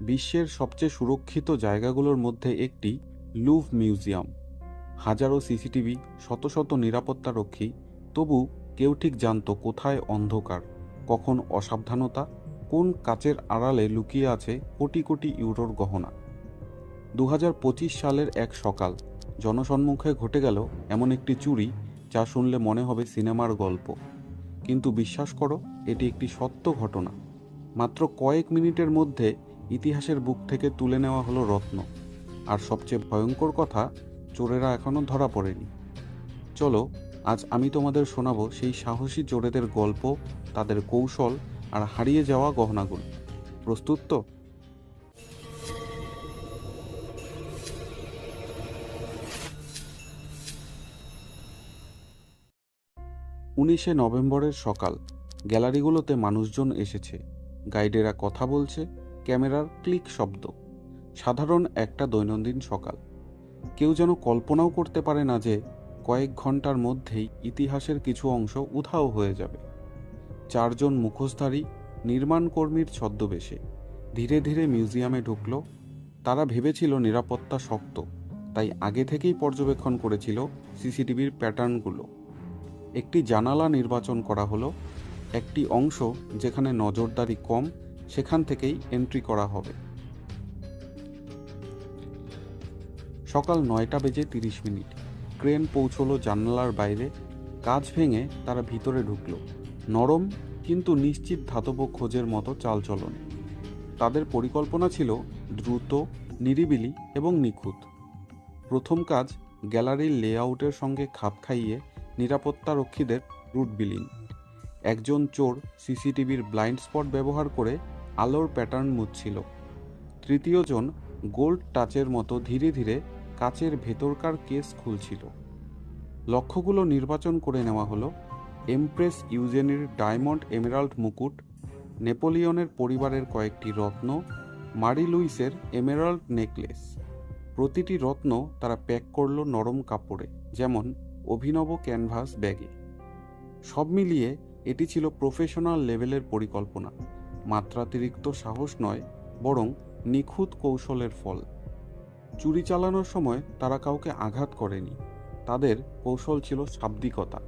বিশ্বের সবচেয়ে সুরক্ষিত জায়গাগুলোর মধ্যে একটি লুভ মিউজিয়াম। হাজারো সিসিটিভি, শত শত নিরাপত্তারক্ষী, তবু কেউ ঠিক জানত কোথায় অন্ধকার, কখন অসাবধানতা, কোন কাচের আড়ালে লুকিয়ে আছে কোটি কোটি ইউরোর গহনা। দু হাজার পঁচিশ সালের এক সকাল, জনসম্মুখে ঘটে গেল এমন একটি চুরি যা শুনলে মনে হবে সিনেমার গল্প। কিন্তু বিশ্বাস করো, এটি একটি সত্য ঘটনা। মাত্র কয়েক মিনিটের মধ্যে ইতিহাসের বুক থেকে তুলে নেওয়া হলো রত্ন। আর সবচেয়ে ভয়ঙ্কর কথা, চোরেরা এখনও ধরা পড়েনি। চলো, আজ আমি তোমাদের শোনাবো সেই সাহসী চোরেদের গল্প, তাদের কৌশল, আর হারিয়ে যাওয়া গহনাগুলো। প্রস্তুত তো? উনিশে নভেম্বরের সকাল, গ্যালারিগুলোতে মানুষজন এসেছে। গাইডেরা কথা বলছে ক্যামেরার ক্লিক শব্দ। সাধারণ একটা দৈনন্দিন সকাল। কেউ যেন কল্পনাও করতে পারে না যে, কয়েক ঘণ্টার মধ্যেই ইতিহাসের কিছু অংশ উধাও হয়ে যাবে। চারজন মুখোশধারী, নির্মাণ কর্মীর ছদ্মবেশে। ধীরে ধীরে মিউজিয়ামে ঢুকলো। তারা ভেবেছিল নিরাপত্তা শক্ত। তাই আগে থেকেই পর্যবেক্ষণ করেছিল সিসিটিভির প্যাটার্নগুলো। একটি জানালা নির্বাচন করা হলো। একটি অংশ যেখানে নজরদারি কম সেখান থেকেই এন্ট্রি করা হবে। সকাল নয়টা বেজে তিরিশ মিনিট। ক্রেন পৌঁছলো জানালার বাইরে। কাজ ভেঙে তারা ভিতরে ঢুকলো। নরম কিন্তু নিশ্চিত ধাতব খোঁজের মতো চালচলন। তাদের পরিকল্পনা ছিল দ্রুত, নিরিবিলি এবং নিখুঁত। প্রথম কাজ গ্যালারির লেআউটের সঙ্গে খাপ খাইয়ে নিরাপত্তারক্ষীদের রুট বিলিং। একজন চোর সিসিটিভির ব্লাইন্ড স্পট ব্যবহার করে আলোর প্যাটার্ন মুছছিল। তৃতীয়জন গোল্ড টাচের মতো ধীরে ধীরে কাচের ভেতরকার কেস খুলছিল। লক্ষ্যগুলো নির্বাচন করে নেওয়া হলো এমপ্রেস ইউজেনির ডায়মন্ড এমেরাল্ড মুকুট, নেপোলিয়নের পরিবারের কয়েকটি রত্ন, মারি লুইসের এমেরাল্ড নেকলেস। প্রতিটি রত্ন তারা প্যাক করল নরম কাপড়ে, যেমন অভিনব ক্যানভাস ব্যাগে। সব মিলিয়ে এটি ছিল প্রফেশনাল লেভেলের পরিকল্পনা। মাত্রাতিরিক্ত সাহস নয়, বরং নিখুঁত কৌশলের ফল। চুরি চালানোর সময় তারা কাউকে আঘাত করেনি। তাদের কৌশল ছিল শাব্দিকতা।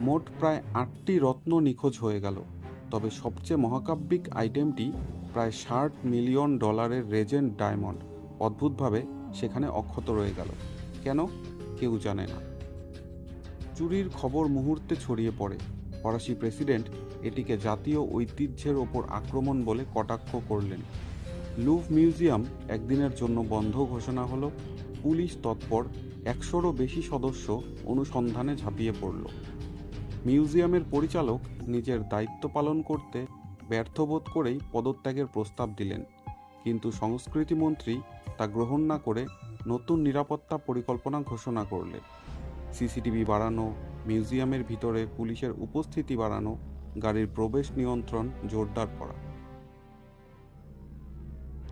মোট প্রায় আটটি রত্ন নিখোঁজ হয়ে গেল। তবে সবচেয়ে মহাকাব্যিক আইটেমটি প্রায় ষাট মিলিয়ন ডলারের রেজেন্ট ডায়মন্ড। অদ্ভুতভাবে সেখানে অক্ষত রয়ে গেল। কেন? কেউ জানে না। চুরির খবর মুহূর্তে ছড়িয়ে পড়ে। ফরাসি প্রেসিডেন্ট এটিকে জাতীয় ঐতিহ্যের ওপর আক্রমণ বলে কটাক্ষ করলেন। লুভ মিউজিয়াম একদিনের জন্য বন্ধ ঘোষণা হলো। পুলিশ তৎপর একশোরও বেশি সদস্য অনুসন্ধানে ঝাঁপিয়ে পড়ল। মিউজিয়ামের পরিচালক নিজের দায়িত্ব পালন করতে ব্যর্থবোধ করেই পদত্যাগের প্রস্তাব দিলেন। কিন্তু সংস্কৃতি মন্ত্রী তা গ্রহণ না করে নতুন নিরাপত্তা পরিকল্পনা ঘোষণা করলেন। সিসিটিভি বাড়ানো, মিউজিয়ামের ভিতরে পুলিশের উপস্থিতি বাড়ানো গাড়ির প্রবেশ নিয়ন্ত্রণ জোরদার করা।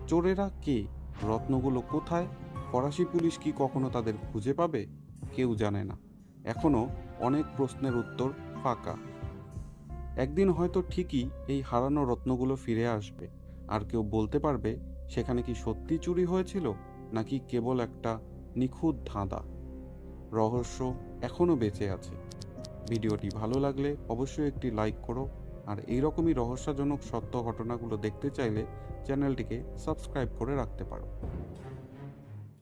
চোরেরা কে রত্নগুলো কোথায়? ফরাসি পুলিশ কি কখনো তাদের খুঁজে পাবে? কেউ জানে না। এখনও অনেক প্রশ্নের উত্তর ফাঁকা। একদিন হয়তো ঠিকই এই হারানো রত্নগুলো ফিরে আসবে। আর কেউ বলতে পারবে, সেখানে কি সত্যি চুরি হয়েছিল, নাকি কেবল একটা নিখুঁত ধাঁধা? রহস্য এখনও বেঁচে আছে। ভিডিওটি ভালো লাগলে অবশ্যই একটি লাইক করো। আর এই রকমই রহস্যজনক সত্য ঘটনাগুলো দেখতে চাইলে চ্যানেলটিকে সাবস্ক্রাইব করে রাখতে পারো।